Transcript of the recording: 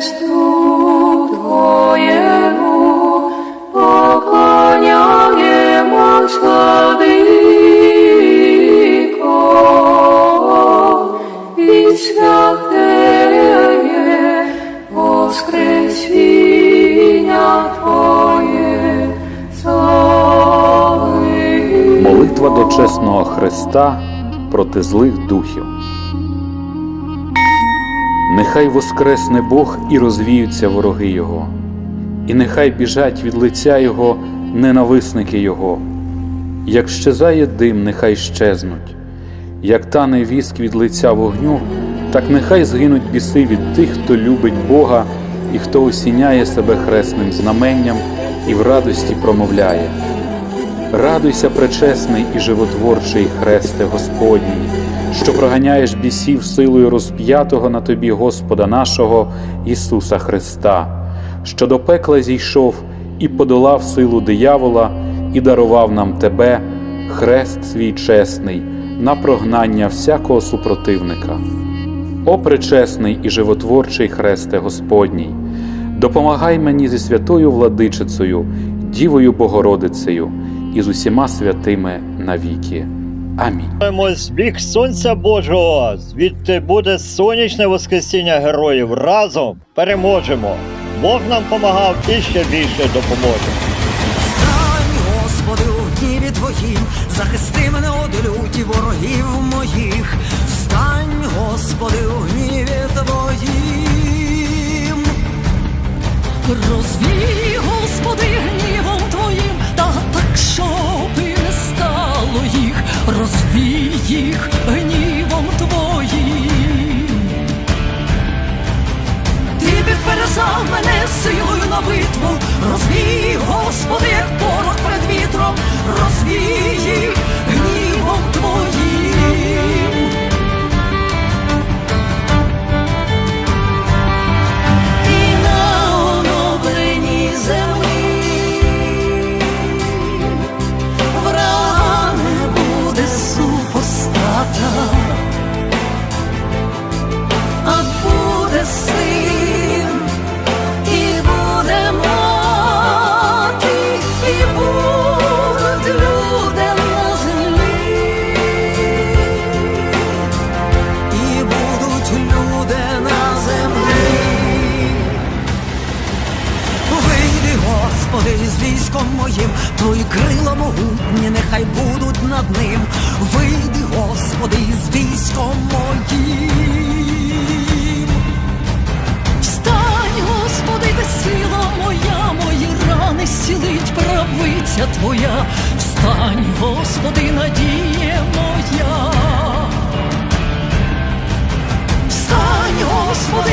Христу Твоєму поклоняємо владико, і святеє воскресіння Твоє слави. Молитва до чесного Христа проти злих духів. Нехай воскресне Бог і розвіються вороги Його, і нехай біжать від лиця Його ненависники Його. Як щезає дим, нехай щезнуть, як тане віск від лиця вогню, так нехай згинуть біси від тих, хто любить Бога і хто осіняє себе хресним знаменням і в радості промовляє. Радуйся, пречесний і животворчий хресте Господній, що проганяєш бісів силою розп'ятого на тобі Господа нашого Ісуса Христа, що до пекла зійшов і подолав силу диявола, і дарував нам Тебе, хрест свій чесний, на прогнання всякого супротивника. О пречесний і животворчий хресте Господній, допомагай мені зі святою владичицею, Дівою Богородицею і з усіма святими навіки. Амінь. Молимось в бік Сонця Божого, звідти буде сонячне воскресіння героїв. Разом переможемо. Бог нам помагав і ще більше допоможе. Стань, Господи, у гніві Твоїм, захисти мене од люті ворогів моїх. Встань, Господи, у гніві Твоїм. Розвій, їх гнівом Твоїм. Ти підперезав мене силою на битву, розвій, Господи, як порох перед вітром, розвій їх Господи, з військом моїм, твої крила могутні, нехай будуть над ним. Вийди, Господи, з військом моїм. Встань, Господи, весела моя, мої рани зцілить правиця Твоя. Встань, Господи, надія моя. Встань, Господи,